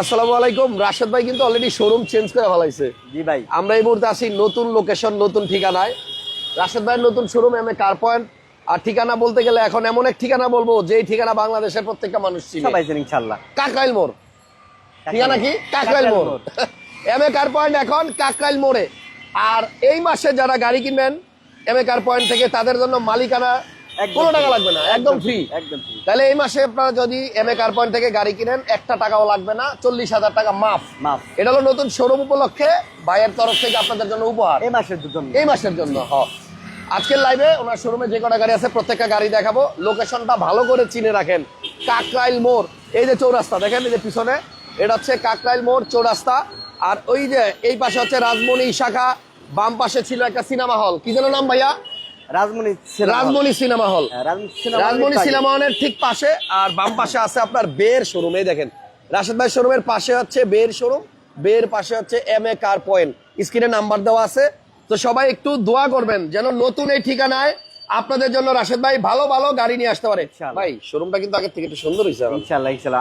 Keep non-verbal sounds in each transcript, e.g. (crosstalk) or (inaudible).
আসসালামু আলাইকুম। রাশেদ ভাই কিন্তু অলরেডি শোরুম চেঞ্জ করে ফেলাইছে। জি ভাই। আমরা এই মুহূর্তে আছি নতুন লোকেশন নতুন ঠিকানায়। রাশেদ ভাইয়ের নতুন showroom M A car point আর ঠিকানা বলতে গেলে এখন এমন এক ঠিকানা বলব যেই ঠিকানা বাংলাদেশের প্রত্যেকটা মানুষ সবাই ইনশাল্লাহ কাকরাইল মোড়। ঠিকানা কি? কাকরাইল মোড়। এম এ কার পয়েন্ট এখন কাকরাইল মোড়ে। আর এই মাসে যারা গাড়ি কিনবেন এম এ কার পয়েন্ট থেকে তাদের জন্য মালিকানা কোনো টাকা লাগবে না একদম ফ্রি একদম ফ্রি তাহলে এই মাসে আপনারা যদি এম এ কার পয়েন্ট থেকে গাড়ি কিনেন একটা টাকাও লাগবে না চল্লিশ হাজার টাকা মাফ। মাফ। এটা হলো নতুন শোরুম উপলক্ষে ভাইয়ের তরফ থেকে আপনাদের জন্য উপহার। এই মাসের জন্য। এই মাসের জন্য হ। আজকের লাইভে ওনার শোরুমে যে কটা গাড়ি আছে প্রত্যেকটা গাড়ি দেখাবো। লোকেশনটা ভালো করে চিনে রাখেন। কাকরাইল মোড় এই যে চৌরাস্তা দেখেন এই যে পিছনে? এটা হচ্ছে কাকরাইল মোড় চৌরাস্তা। আর ওই যে এই পাশে হচ্ছে রাজমণি শাখা বাম পাশে ছিল একটা সিনেমা হল কি যেন নাম ভাইয়া? Rajmani cinema hall. হ্যাঁ, রাজমণি এর সিনেমা হলের ঠিক পাশে আর বাম পাশে আছে আপনার বের শোরুম এই দেখেন। রাশেদ ভাই শোরুমের পাশে হচ্ছে বের শোরুম বের পাশে হচ্ছে এম এ কার পয়েন্ট স্ক্রিনে নাম্বার দেওয়া আছে। তো সবাই একটু দোয়া করবেন যেন নতুন এই ঠিকানায় আপনাদের জন্য রাশেদ ভাই ভালো ভালো গাড়ি নিয়ে আসতে পারে। ভাই শোরুমটা কিন্তু আগে থেকে একটু সুন্দর হয়েছে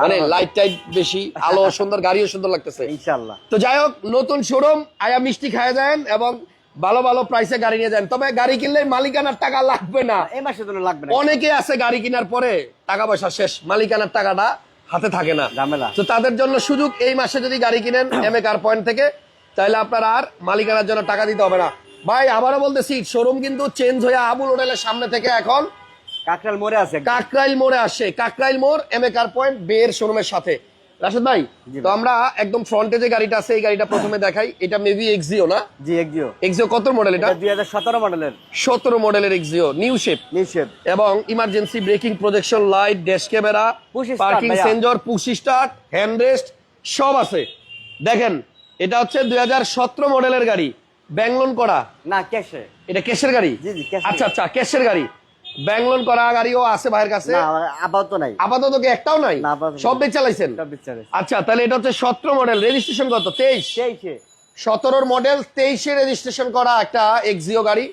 মানে লাইট টাইট বেশি আলো সুন্দর গাড়িও সুন্দর লাগতেছে। ইনশাল্লাহ তো যাই হোক নতুন শোরুম আয়া মিষ্টি খায় যান এবং ভালো ভালো প্রাইসে গাড়ি নিয়ে যান তবে গাড়ি কিনলে মালিকানার টাকা লাগবে না। এই মাসের জন্য লাগবে না। অনেকে আছে গাড়ি কেনার পরে টাকা পয়সা শেষ মালিকানার টাকাটা হাতে থাকে না। ঝামেলা। তো তাদের জন্য সুযোগ এই মাসে যদি গাড়ি কিনেন এম এ কার পয়েন্ট থেকে তাহলে আপনার আর মালিকানার জন্য টাকা দিতে হবে না। ভাই আবারও বলতেছি শোরুম কিন্তু চেঞ্জ হয়ে আবুল হোটেলের সামনে থেকে এখন কাকরাল মোড়ে আছে। কাকরাইল মোড়ে আসে। কাকরাইল মোড় এম এ কার পয়েন্ট বের শোরুমের সাথে। রাশেদ ভাই তো আমরা একদম ফ্রন্টে যে গাড়িটা আছে এই গাড়িটা প্রথমে দেখাই। এটা মেবি এক্সিও না? জি একজিও এক্সিও কত মডেল এটা? এটা দুই হাজার সতেরো মডেলের সতেরো মডেলের এক্সিও নিউ শেপ নিউশেপ এবং emergency braking projection light dash camera parking sensor push start hand rest সব আছে। দেখেন এটা হচ্ছে দুই হাজার সতেরো মডেলের গাড়ি। ব্যাংলোন করা। না ক্যাশে এটা ক্যাশের গাড়ি? জি, জি, আচ্ছা আচ্ছা ক্যাশের গাড়ি। ব্যাংলোন করা গাড়িও আছে ভাইয়ের কাছে? আপাতত নাই। আপাতত কি একটাও নাই? সব। বেচ চালাইছেন আচ্ছা তাহলে এটা হচ্ছে সতেরো মডেল রেজিস্ট্রেশন কত? তেইশ? সতেরোর মডেল তেইশে রেজিস্ট্রেশন করা একটা এক্সিও গাড়ি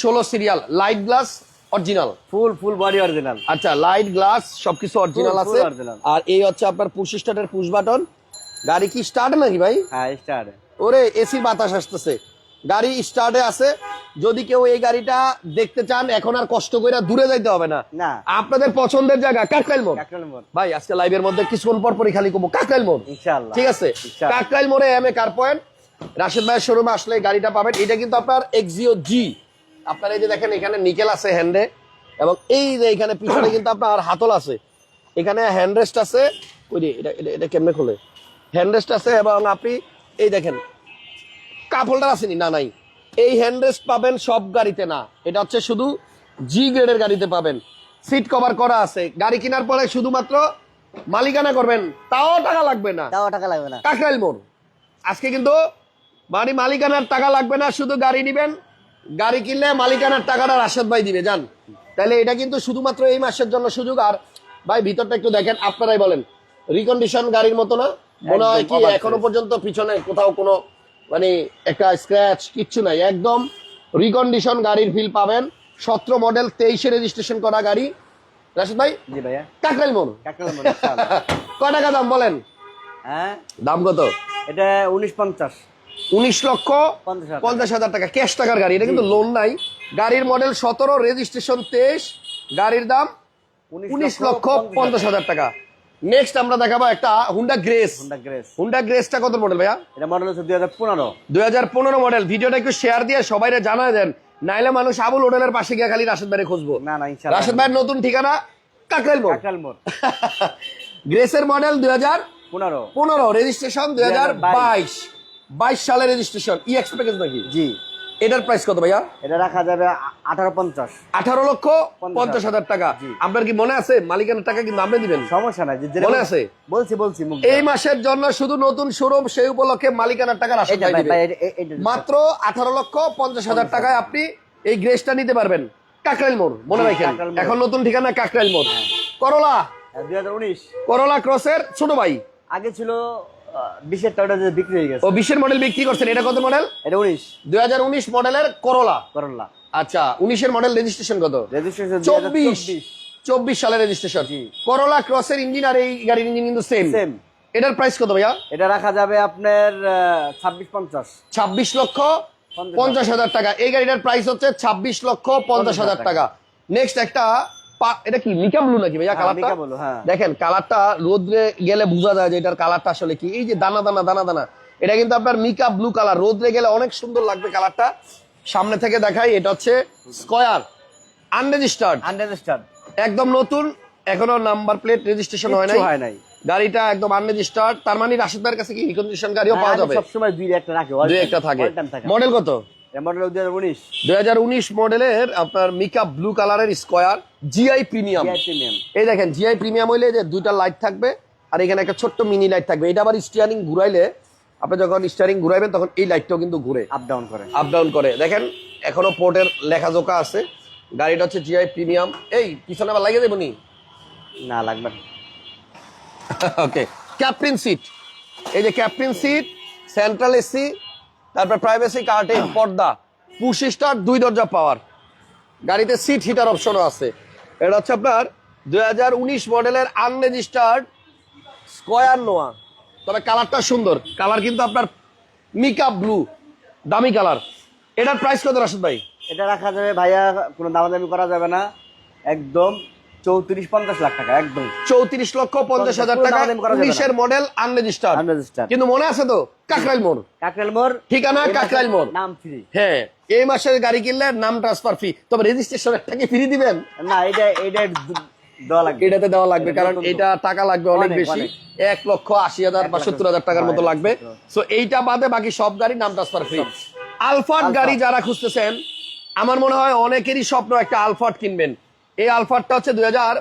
ষোলো serial light glass original full full body original আচ্ছা লাইট গ্লাস সবকিছু অরিজিনাল আছে। আর এই হচ্ছে আপনার পুশ স্টার্টের পুশ বাটন গাড়ি কি স্টার্ট নাকি ভাই? হ্যাঁ স্টার ওরে এসির বাতাস আসতেছে। গাড়ি স্টার্টে আছে। যদি কেউ এই গাড়িটা দেখতে চান এখন আর কষ্ট করে দূরে যাইতে হবে না। আপনাদের পছন্দের জায়গা কাকরাইল মোড়। ভাই আজকে লাইভের মধ্যে কিছুক্ষণ পর পরই খালি করব কাকরাইল মোড়। ঠিক আছে? কাকরাইল মোড়ে M A car point Rashed ভাইয়ের শোরুমে আসলে গাড়িটা পাবেন। এটা কিন্তু আপনার এক্সিও জি আপনার এই যে দেখেন এখানে নিকেল আছে হ্যান্ডে এবং এই যে এখানে পিছনে কিন্তু আপনার হাতল আছে। এখানে হ্যান্ড রেস্ট আছে। ওই এটা এটা এটা কেমনে খোলে? হ্যান্ড রেস্ট আছে এবং আপনি এই দেখেন কাপ হোল্ডার আসেনি? না নাই। এই হ্যান্ড রেস্ট পাবেন সব গাড়িতে না। এটা হচ্ছে শুধু জি গ্রেডের গাড়িতে পাবেন। সিট কভার করা আছে। গাড়ি কেনার পরে শুধুমাত্র মালিকানা করবেন। তাও টাকা লাগবে না। তাও টাকা লাগবে না। কাকরাইল মোড়। আজকে কিন্তু বাড়ি মালিকানার টাকা লাগবে না শুধু গাড়ি নিবেন। গাড়ি কিনলে মালিকানার টাকাটা রাশেদ ভাই দিবে জান। তাহলে এটা কিন্তু শুধুমাত্র এই মাসের জন্য সুযোগ। আর ভাই ভিতরটা একটু দেখেন আপনারাই বলেন। রিকন্ডিশন গাড়ির মতো না? মনে হয় কি এখনও পর্যন্ত পিছনে কোথাও কোনো মানে একটা স্ক্র্যাচ কিচ্ছু নাই একদম রিকন্ডিশন গাড়ির ফিল পাবেন। সতেরো মডেল তেইশে রেজিস্ট্রেশন করা গাড়ি। রাশেদ ভাই? জি ভাইয়া। কাকরাইল মোড়। কাকরাল মোড় (laughs) ক টাকা দাম বলেন? হ্যাঁ? দাম কত? এটা উনিশ পঞ্চাশ। উনিশ লক্ষ পঞ্চাশ হাজার। টাকা। ক্যাশ টাকার গাড়ি এটা কিন্তু লোন নাই। গাড়ির মডেল সতেরো রেজিস্ট্রেশন তেইশ গাড়ির দাম উনিশ লক্ষ পঞ্চাশ হাজার টাকা। নেক্সট আমরা দেখাবো একটা Honda Grace Honda Grace Honda গ্রেসটা কত মডেল ভাইয়া? এটা মডেল হচ্ছে দুই হাজার পনেরো। দুই হাজার পনেরো মডেল ভিডিওটা একটু শেয়ার দিয়ে সবাই জানা দেন। নাইলে মানুষ আবুল হোটেলের পাশে গিয়ে খালি রাশেদ ভাইরে খুঁজবো। না না ইনশাআল্লাহ রাশেদ ভাইয়ের নতুন ঠিকানা কাকরাইল মোড়। কাকরাল মোড়। (laughs) গ্রেসের মডেল দুই হাজার পনেরো। পনেরো রেজিস্ট্রেশন দুই হাজার বাইশ। বাইশ। সালের রেজিস্ট্রেশন ই এক্সপ্রেস নাকি? জি। এটার প্রাইস কত ভাইয়া? এটা রাখা যাবে আঠারো পঞ্চাশ। আঠারো লক্ষ পঞ্চাশ হাজার। টাকা। আপনার কি মনে আছে? মালিকানার টাকা কিন্তু আপনি দিবেন। সমস্যা নাই মনে আছে? বলছি বলছি এই মাসের জন্য শুধু নতুন শোরুম সেই উপলক্ষে মালিকানার টাকা মাত্র আঠারো লক্ষ পঞ্চাশ হাজার টাকায় আপনি এই গ্রেসটা নিতে পারবেন। কাকরাইল মোড় মনে রাখেন। এখন নতুন ঠিকানা কাকরাইল মোড়। করলা। দুই হাজার উনিশ। করলা ক্রসের ছোট ভাই। আগে ছিল বিশের টাকা যে বিক্রি হয়ে গেছে। ও বিশের মডেল বিক্রি করছেন এটা কত মডেল এটা উনিশ। দুই হাজার উনিশ মডেলের করলা করল্লা আচ্ছা উনিশের মডেল রেজিস্ট্রেশন কত? রেজিস্ট্রেশন চব্বিশ। চব্বিশ। সালের রেজিস্ট্রেশন। করোলা ক্রসের ইঞ্জিন আর এই গাড়ির ইঞ্জিন কিন্তু সেম সেম এটার প্রাইস কত ভাইয়া? এটা রাখা যাবে আপনার ছাব্বিশ পঞ্চাশ। ছাব্বিশ লক্ষ পঞ্চাশ হাজার। টাকা। এই গাড়িটার প্রাইস হচ্ছে ছাব্বিশ লক্ষ পঞ্চাশ হাজার টাকা। নেক্সট একটা এটা কি মিকা ব্লু নাকি ভাইয়া হ্যাঁ, কালারটা? হ্যাঁ। দেখেন কালারটা রোদ্রে গেলে বোঝা যায় যে এটার কালারটা আসলে কি। এই যে দানা দানা দানা দানা এটা কিন্তু আপনার মিকা ব্লু কালার। রোদ্রে গেলে অনেক সুন্দর লাগবে কালারটা। সামনে থেকে দেখাই এটা হচ্ছে স্কয়ার আনরেজিস্টার্ড। আনরেজিস্টার্ড একদম নতুন এখনও নাম্বার প্লেট রেজিস্ট্রেশন হয় নাই। হয় নাই। গাড়িটা একদম আনরেজিস্টার্ড তার মানে রাশিদ ভাইয়ের কাছে কি রিকন্ডিশন গাড়িও পাওয়া যাবে? সবসময় দুই একটা রাখে দুই একটা থাকে। মডেল কত? মডেলের আপনার মিকা ব্লু কালারের স্কোয়ার জিআই প্রিমিয়াম এই দেখেন জিআই প্রিমিয়াম হইলে যে দুইটা লাইট থাকবে আর এখানে একটা ছোট্ট মিনি লাইট থাকবে। এটা আবার স্টিয়ারিং ঘুরাইলে আপনি যখন স্টিয়ারিং ঘুরাইবেন তখন এই লাইটটাও কিন্তু ঘুরে। আপ ডাউন করে। আপ ডাউন করে। দেখেন এখনও পোর্টের লেখাজোকা আছে। গাড়িটা হচ্ছে জিআই প্রিমিয়াম এই পিছনে আবার লাগিয়ে দেবো নি? লাগবে। ওকে ক্যাপ্টেন সিট এই যে ক্যাপ্টেন সিট সেন্ট্রাল এসি তারপর প্রাইভেসি কার্টেন পর্দা পুশ স্টার দুই দরজা পাওয়ার গাড়িতে সিট হিটার অপশনও আছে। এটা হচ্ছে আপনার দুই হাজার উনিশ মডেলের আনরেজিস্টার্ড স্কয়ার নোয়া। তবে কালারটা সুন্দর। কালার কিন্তু আপনার মিকা ব্লু দামি কালার এটার প্রাইস কত রাশিদ ভাই? এটা রাখা যাবে ভাইয়া, কোনো দামাদামি করা যাবে না। একদম চৌত্রিশ পঞ্চাশ লাখ টাকা একদম। চৌত্রিশ লক্ষ পঞ্চাশ হাজার টাকা। উনিশের মডেল আনরেজিস্টার্ড আনরেজিস্টার্ড কিন্তু মনে আছে তো? কাকরাইল মোড়। কাকরেল মোড়। ঠিকানা কাকরাইল মোড়। নাম ফ্রি হ্যাঁ এই মাসের গাড়ি কিনলে নাম ট্রান্সফার ফি তবে রেজিস্ট্রেশন একটা কি ফ্রি দিবেন? না এটা এটা এটাতে দেওয়া লাগবে কারণ এটা টাকা লাগবে অনেক বেশি। এক লক্ষ আশি হাজার বা সত্তর হাজার টাকার মতো লাগবে। সো এইটা বাদে বাকি সব গাড়ি নাম ট্রান্সফার ফ্রি আলফাট গাড়ি যারা খুঁজতেছেন আমার মনে হয় অনেকেরই স্বপ্ন একটা আলফাট কিনবেন। এই আলফাটটা হচ্ছে দুই হাজার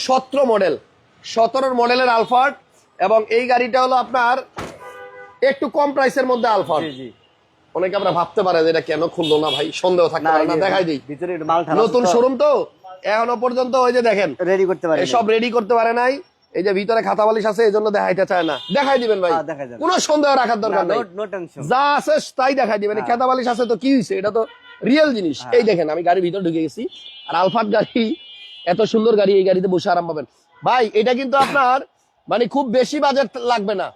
সতেরো। মডেল সতেরোর মডেলের আলফাট এবং এই গাড়িটা হলো আপনার একটু কম প্রাইসের মধ্যে জি অনেকে আমরা ভাবতে পারে যে এটা কেন খুললো না ভাই সন্দেহ থাকতে পারে না দেখাই দিই। নতুন শোরুম তো এখনও পর্যন্ত ওই যে দেখেন রেডি করতে পারি সব রেডি করতে পারে নাই। এই যে ভিতরে খাতা বালিশ আছে এই জন্য দেখাইতে চায় না। দেখাই দিবেন ভাই। হ্যাঁ। কোনো সন্দেহ রাখার দরকার নেই। নো টেনশন যা আছে তাই দেখাই দিবেন। এই খাতা বালিশ আছে তো কি হয়েছে এটা তো রিয়েল জিনিস। হ্যাঁ। এই দেখেন আমি গাড়ির ভিতর ঢুকে গেছি আর আলফাট গাড়ি এত সুন্দর গাড়ি এই গাড়িতে বসে আরাম পাবেন। ভাই এটা কিন্তু আপনার মানে খুব বেশি বাজেট লাগবে না।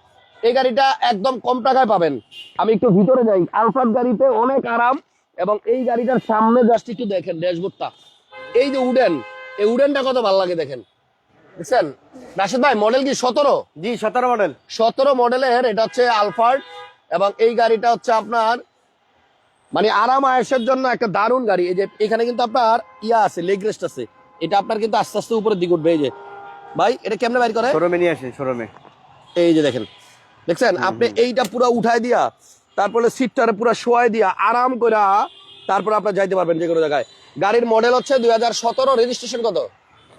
এই গাড়িটা একদম কম টাকায় পাবেন। আমি একটু ভিতরে যাই। আলফাট গাড়িতে অনেক আরাম এবং এই গাড়িটার সামনে জাস্ট একটু দেখেন ড্যাশবোর্ডটা। এই যে উডেন এই উডেনটা কত ভালো লাগে দেখেন। বুঝছেন? রাশেদ ভাই মডেল কি সতেরো? জি সতেরো মডেল সতেরো মডেলের এটা হচ্ছে আলফার্ড এবং এই গাড়িটা হচ্ছে আপনার মানে আরাম আয়েসের জন্য একটা দারুণ গাড়ি। এই যে এখানে কিন্তু আপনার ইয়া আছে লেগ রেস্ট আছে। এটা আপনার কিন্তু আস্তে আস্তে উপরের দিকে উঠবে। এই যে ভাই এটা কেমনে বাইর করে? শোরুমে নিয়ে আসে শোরুমে। এই যে দেখেন। দেখছেন? আপনি এইটা পুরো উঠাই দিয়া তারপরে সিটটারে পুরো শোয়াই দিয়া আরাম করে তারপরে আপনার যাইতে পারবেন যে কোনো জায়গায়। গাড়ির মডেল হচ্ছে দুই হাজার সতেরো রেজিস্ট্রেশন কত?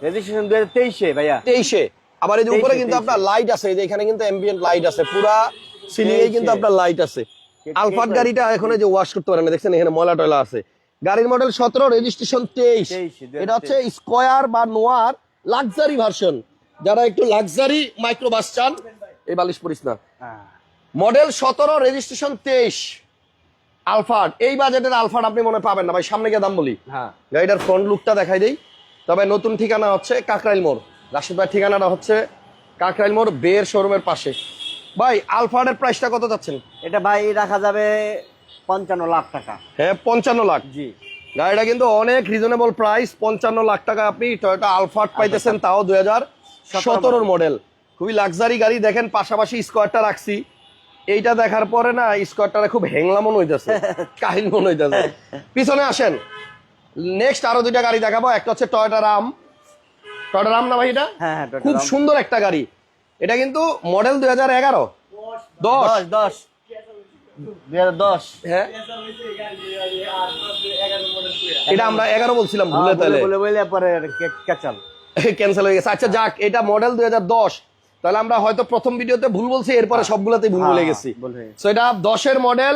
রেজিস্ট্রেশন দুই হাজার তেইশে ভাইয়া। তেইশে। আবার এই যে উপরে কিন্তু আপনার লাইট আছে এই যে এখানে কিন্তু অ্যাম্বিয়েন্ট লাইট আছে পুরা সিলিং এ কিন্তু আপনার লাইট আছে। আলফাট গাড়িটা এখন যে ওয়াশ করতে পারেন না, দেখছেন এখানে ময়লা টয়লা আছে। গাড়ির মডেল সতেরো রেজিস্ট্রেশন তেইশ। এটা হচ্ছে স্কোয়ার বা নোয়ার লাক্সারি ভার্সন যারা একটু লাক্সারি মাইক্রো বাস চান এই বালিশ পরিস না। হ্যাঁ। মডেল সতেরো রেজিস্ট্রেশন তেইশ। আলফাট এই বাজেটের আলফাট আপনি মনে পাবেন না। ভাই সামনে গিয়ে দাম বলি। হ্যাঁ। গাড়িটার ফ্রন্ট লুকটা দেখাই দেই। তবে নতুন ঠিকানা হচ্ছে কাকরাইল মোড়। রাশিদ ভাই ঠিকানাটা হচ্ছে কাকরাইল মোড় বের শোরুমের পাশে। ভাই আলফার্ডের প্রাইসটা কত যাচ্ছেন এটা ভাই রাখা যাবে পঞ্চান্ন লাখ টাকা। হ্যাঁ পঞ্চান্ন লাখ? জি। গাড়িটা কিন্তু অনেক রিজনেবল প্রাইস পঞ্চান্ন লাখ টাকা আপনি টয়োটা আলফার্ড পাইতেছেন তাও দুই হাজার সতেরোর মডেল খুবই লাক্সারি গাড়ি দেখেন পাশাপাশি স্কোয়ারটা রাখছি। এইটা দেখার পরে না স্কোয়ারটা খুব হ্যাংলা মনে হইতেছে (laughs) কাহিল মনে হইতেছে। পিছনে আসেন। নেক্সট আরও দুইটা গাড়ি দেখাবো একটা হচ্ছে টয়োটা রাম টয়োটা রাম না ভাই এটা? হ্যাঁ হ্যাঁ খুব সুন্দর একটা গাড়ি। এটা কিন্তু মডেল দুই হাজার এগারো। দশ। দশ দশ। হ্যাঁ। এটা আমরা এগারো বলছিলাম ভুলে হ্যাঁ, তাহলে। বলে বলে পরে ক্যাচাল। ক্যান্সেল হয়ে গেছে। আচ্ছা যাক এটা মডেল দুই হাজার দশ। তাহলে আমরা হয়তো প্রথম ভিডিওতে ভুল বলছি এরপরে সবগুলোতেই ভুল বলে হ্যাঁ, গেছি। ভুল হয়ে গেছে। এটা দশের মডেল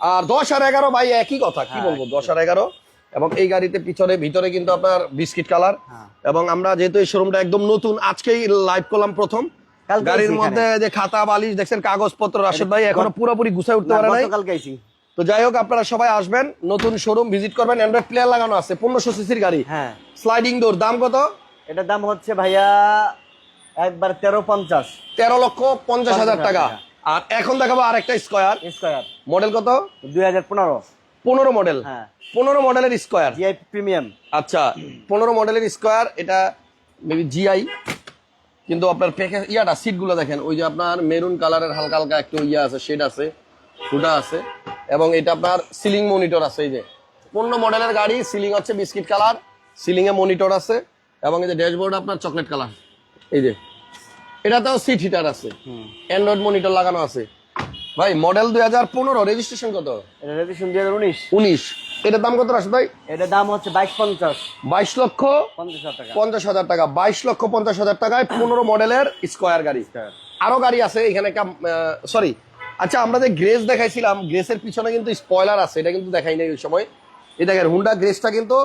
আর দশ আর এগারো ভাই একই কথা কি বলব? দশ আর এগারো। এবং এই গাড়িতে পিছনে ভিতরে কিন্তু আপনার বিস্কিট কালার। এবং আমরা যেহেতু এই শোরুমটা একদম নতুন আজকেই লাইভ করলাম প্রথম। গাড়ির মধ্যে যে খাতা বালিশ দেখছেন কাগজপত্র রাশেদ ভাই এখনও পুরোপুরি গুছাই উঠতে পারে নাই। তো যাই হোক আপনারা সবাই আসবেন নতুন শোরুম ভিজিট করবেন অ্যান্ড্রয়েড প্লেয়ার লাগানো আছে পনেরোশো সিসির গাড়ি। হ্যাঁ। স্লাইডিং ডোর দাম কত? এটার দাম হচ্ছে ভাইয়া একবার তেরো পঞ্চাশ। তেরো লক্ষ পঞ্চাশ হাজার টাকা। আর এখন দেখাবো আরেকটা স্কোয়ার। স্কোয়ার। মডেল কত? দুই হাজার পনেরো। পনেরো মডেল হ্যাঁ। পনেরো মডেলের স্কোয়ার। জিআই প্রিমিয়াম আচ্ছা পনেরো মডেলের স্কোয়ার এটা মেবি জিআই কিন্তু আপনার প্যাকেজ ইয়াটা সিটগুলো দেখেন ওই যে আপনার মেরুন কালারের হালকা হালকা একটু ইয়ে আছে শেড আছে ফুটা আছে এবং এটা আপনার সিলিং মনিটর আছে এই যে। পনেরো মডেলের গাড়ি সিলিং হচ্ছে বিস্কিট কালার সিলিং এ মনিটর আছে এবং এই যে ড্যাশবোর্ড আপনার চকলেট কালার এই যে। এটাতেও সিট হিটার আছে অ্যান্ড্রয়েড মনিটর লাগানো আছে। ভাই মডেল দুই হাজার পনেরো রেজিস্ট্রেশন কত? এটা রেজিস্ট্রেশন দুই হাজার উনিশ। উনিশ। এটার দাম কত রাশদ ভাই? এটার দাম হচ্ছে বাইশ পঞ্চাশ। বাইশ লক্ষ পঞ্চাশ হাজার টাকা। পঞ্চাশ হাজার টাকা। বাইশ লক্ষ পঞ্চাশ হাজার টাকায় পনেরো মডেলের স্কোয়ার গাড়ি। আরও গাড়ি আছে এখানে সরি আচ্ছা আমরা যে গ্রেস দেখাইছিলাম গ্রেসের পিছনে কিন্তু স্পয়লার আছে এটা কিন্তু দেখাই নাই ওই সময়। এই দেখেন হুন্ডা গ্রেসটা কিন্তু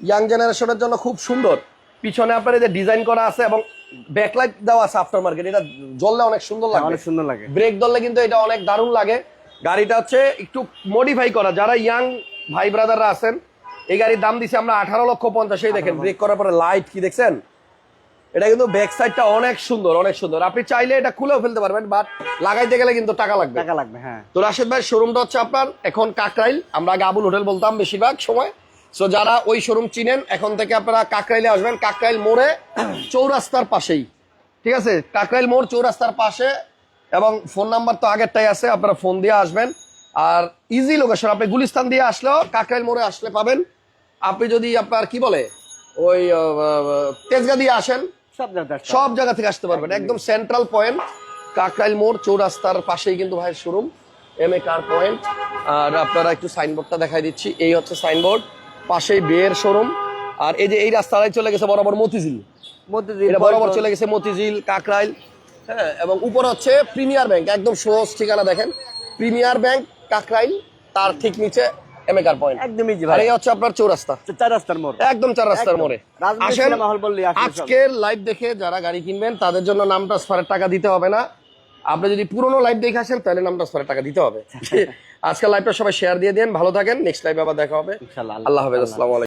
ইয়াং জেনারেশনের জন্য খুব সুন্দর। পিছনে আপনার এই যে ডিজাইন করা আছে এবং ব্যাকলাইট দেওয়া আছে আফটার মার্কেট এটা জ্বললে অনেক সুন্দর হ্যাঁ, লাগে অনেক সুন্দর লাগে। ব্রেক ধরলে কিন্তু এটা অনেক দারুণ লাগে। গাড়িটা হচ্ছে একটু মডিফাই করা। যারা ইয়াং ভাই ব্রাদাররা আছেন এই গাড়ির দাম দিছি আমরা আঠারো লক্ষ পঞ্চাশেই দেখেন ব্রেক করার পরে লাইট কি দেখছেন? এটা কিন্তু ব্যাক সাইডটা অনেক সুন্দর অনেক সুন্দর। আপনি চাইলে এটা খুলেও ফেলতে পারবেন বাট লাগাইতে গেলে কিন্তু টাকা লাগবে। টাকা লাগবে হ্যাঁ। তো রাশেদ ভাই শোরুমটা হচ্ছে আপনার এখন কাকরাইল। আমরা গাবুল হোটেল বলতাম বেশিরভাগ সময়। সো যারা ওই শোরুম চিনেন এখন থেকে আপনারা কাকরাইলে আসবেন কাকরাইল মোড়ে চৌরাস্তার পাশেই। ঠিক আছে? কাকরাইল মোড় চৌরাস্তার পাশে এবং ফোন নাম্বার তো আগেরটাই আছে আপনারা ফোন দিয়ে আসবেন। আর ইজি লোকেশন আপনি গুলিস্তান দিয়ে আসলেও কাকরাইল মোড়ে আসলে পাবেন। আপনি যদি আপনার কি বলে ওই তেজগা দিয়ে আসেন সব জায়গা থেকে আসতে পারবেন। একদম সেন্ট্রাল পয়েন্ট কাকরাইল মোড় চৌরাস্তার পাশেই কিন্তু ভাইয়ের showroom M A car point আর আপনারা একটু সাইনবোর্ডটা দেখাই দিচ্ছি। এই হচ্ছে সাইনবোর্ড পাশেই বিয়ের শোরুম আর এই যে এই রাস্তাটাই চলে গেছে বরাবর মতিঝিল। এটা বরাবর চলে গেছে মতিঝিল কাকরাইল হ্যাঁ এবং উপর হচ্ছে প্রিমিয়ার ব্যাংক একদম সহজ ঠিকানা দেখেন। প্রিমিয়ার ব্যাংক কাকরাইল তার ঠিক নিচে এমেকার পয়েন্ট একদম ইজি আর ভাই হচ্ছে আপনার চৌরাস্তা। চার রাস্তার মোড়। একদম চার রাস্তার মোড়ে। আসেন। আজকের লাইভ দেখে যারা গাড়ি কিনবেন তাদের জন্য নাম ট্রান্সফারের টাকা দিতে হবে না। আপনি যদি পুরোনো লাইভ দেখে আসেন তাহলে নাম ট্রান্সফারের টাকা দিতে হবে। (laughs) আজকের লাইভটা সবাই শেয়ার দিয়ে দেন। ভালো থাকেন। নেক্সট লাইভে আবার দেখা হবে। আল্লাহ হাফেজ। আসসালামু আলাইকুম।